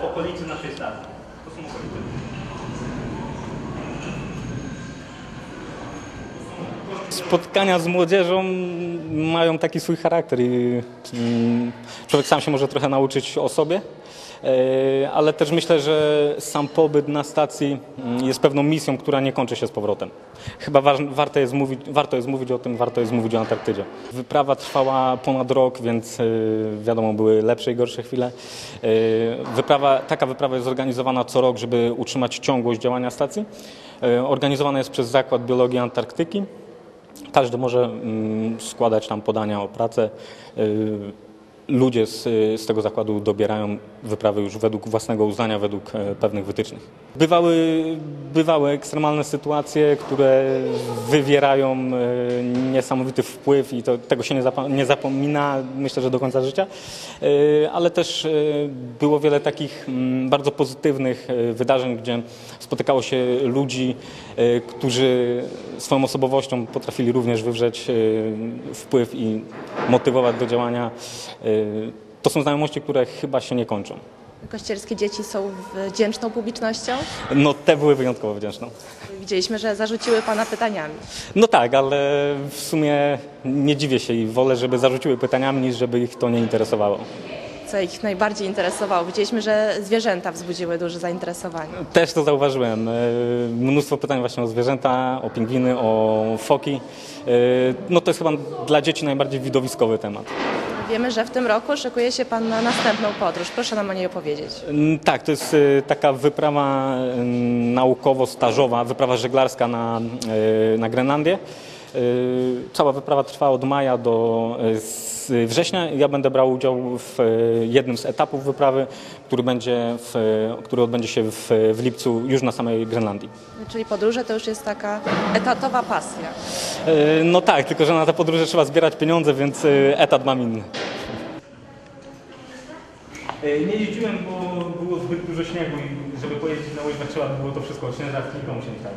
w okolicy naszej stacji. To są okolice. Spotkania z młodzieżą mają taki swój charakter i mm, człowiek sam się może trochę nauczyć o sobie, e, ale też myślę, że sam pobyt na stacji mm, jest pewną misją, która nie kończy się z powrotem. Chyba warto jest mówić, warto jest mówić o tym, warto jest mówić o Antarktydzie. Wyprawa trwała ponad rok, więc e, wiadomo, były lepsze i gorsze chwile. E, Wyprawa, taka wyprawa jest zorganizowana co rok, żeby utrzymać ciągłość działania stacji. Organizowana jest przez Zakład Biologii Antarktyki. Każdy może mm, składać tam podania o pracę. Ludzie z, z tego zakładu dobierają wyprawy już według własnego uznania, według e, pewnych wytycznych. Bywały, bywały ekstremalne sytuacje, które wywierają e, niesamowity wpływ i to, tego się nie, nie zapomina, myślę, że do końca życia, E, ale też było wiele takich mm, bardzo pozytywnych wydarzeń, gdzie spotykało się ludzi, którzy swoją osobowością potrafili również wywrzeć wpływ i motywować do działania. E, To są znajomości, które chyba się nie kończą. Kościelskie dzieci są wdzięczną publicznością. No te były wyjątkowo wdzięczne. Widzieliśmy, że zarzuciły Pana pytaniami. No tak, ale w sumie nie dziwię się i wolę, żeby zarzuciły pytaniami, niż żeby ich to nie interesowało. Co ich najbardziej interesowało? Widzieliśmy, że zwierzęta wzbudziły duże zainteresowanie. Też to zauważyłem. E, Mnóstwo pytań właśnie o zwierzęta, o pingwiny, o foki. E, No to jest chyba dla dzieci najbardziej widowiskowy temat. Wiemy, że w tym roku szykuje się Pan na następną podróż. Proszę nam o niej opowiedzieć. Mm, Tak, to jest e, taka wyprawa naukowo-stażowa, wyprawa żeglarska na, na Grenlandię. Cała wyprawa trwa od maja do września. Ja będę brał udział w e, jednym z etapów wyprawy, który, będzie w, który odbędzie się w, w lipcu już na samej Grenlandii. Czyli podróże to już jest taka etatowa pasja. E, No tak, tylko że na te podróże trzeba zbierać pieniądze, więc e, etat mam inny. E, Nie jeździłem, bo było zbyt dużo śniegu i żeby pojeździć na łyżwach trzeba było to wszystko odśnieżać, kilka musiałem stać.